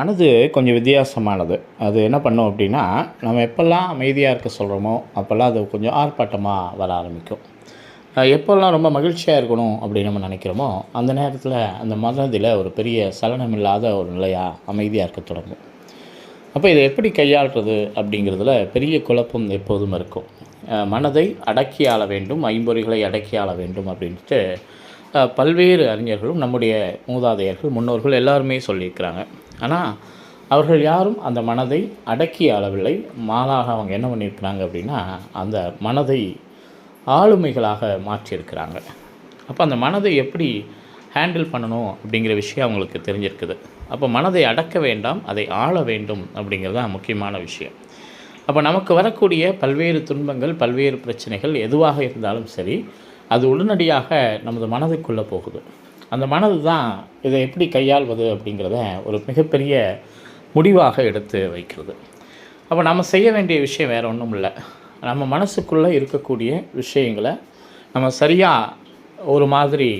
மனது கொஞ்சம் வித்தியாசமானது. அது என்ன பண்ணும் அப்படின்னா நம்ம எப்போல்லாம் அமைதியாக இருக்க சொல்கிறோமோ அப்போல்லாம் அது கொஞ்சம் ஆர்ப்பாட்டமாக வர ஆரம்பிக்கும். எப்போல்லாம் ரொம்ப மகிழ்ச்சியாக இருக்கணும் அப்படின்னு நம்ம நினைக்கிறோமோ அந்த நேரத்தில் அந்த மனதில் ஒரு பெரிய சலனமில்லாத ஒரு நிலையாக அமைதியாக இருக்க தொடங்கும். அப்போ இதை எப்படி கையாளுறது அப்படிங்கிறதுல பெரிய குழப்பம் எப்போதும் இருக்கும். மனதை அடக்கி ஆள வேண்டும் ஐம்பொறிகளை அடக்கி ஆள வேண்டும் அப்படின்ட்டு பல்வேறு அறிஞர்களும் நம்முடைய மூதாதையர்கள் முன்னோர்கள் எல்லாருமே சொல்லியிருக்கிறாங்க. ஆனால் அவர்கள் யாரும் அந்த மனதை அடக்கி ஆளவில்லை மாலாக அவங்க என்ன பண்ணியிருக்கிறாங்க அப்படின்னா அந்த மனதை ஆளுமைகளாக மாற்றியிருக்கிறாங்க. அப்போ அந்த மனதை எப்படி ஹேண்டில் பண்ணணும் அப்படிங்கிற விஷயம் அவங்களுக்கு தெரிஞ்சிருக்குது. அப்போ மனதை அடக்க வேண்டாம் அதை ஆள வேண்டும் அப்படிங்கிறது தான் முக்கியமான விஷயம். அப்போ நமக்கு வரக்கூடிய பல்வேறு துன்பங்கள் பல்வேறு பிரச்சனைகள் எதுவாக இருந்தாலும் சரி அது உடனடியாக நமது மனதுக்குள்ளே போகுது. அந்த மனது தான் இதை எப்படி கையாள்வது அப்படிங்கிறத ஒரு மிகப்பெரிய முடிவாக எடுத்து வைக்கிறது. அப்போ நம்ம செய்ய வேண்டிய விஷயம் வேறு ஒன்றும் இல்லை. நம்ம மனசுக்குள்ளே இருக்கக்கூடிய விஷயங்களை நம்ம சரியாக ஒரு மாதிரி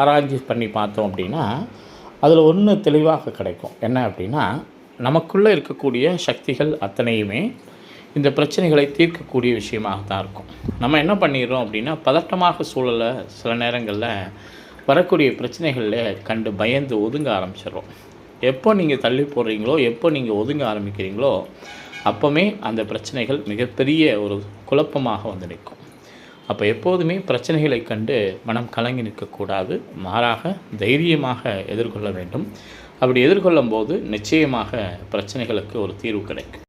ஆராய்ச்சி பண்ணி பார்த்தோம் அப்படின்னா அதில் ஒன்று தெளிவாக கிடைக்கும். என்ன அப்படின்னா நமக்குள்ளே இருக்கக்கூடிய சக்திகள் அத்தனையுமே இந்த பிரச்சனைகளை தீர்க்கக்கூடிய விஷயமாக தான் இருக்கும். நம்ம என்ன பண்ணிடுறோம் அப்படின்னா பதட்டமாக சூழலை சில நேரங்களில் வரக்கூடிய பிரச்சனைகளில் கண்டு பயந்து ஒதுங்க ஆரம்பிச்சிடுறோம். எப்போ நீங்கள் தள்ளி போடுறீங்களோ எப்போ நீங்கள் ஒதுங்க ஆரம்பிக்கிறீங்களோ அப்போவுமே அந்த பிரச்சனைகள் மிகப்பெரிய ஒரு குழப்பமாக வந்து நிற்கும். அப்போ எப்போதுமே பிரச்சனைகளை கண்டு மனம் கலங்கி நிற்கக்கூடாது. மாறாக தைரியமாக எதிர்கொள்ள வேண்டும். அப்படி எதிர்கொள்ளும் போது நிச்சயமாக பிரச்சனைகளுக்கு ஒரு தீர்வு கிடைக்கும்.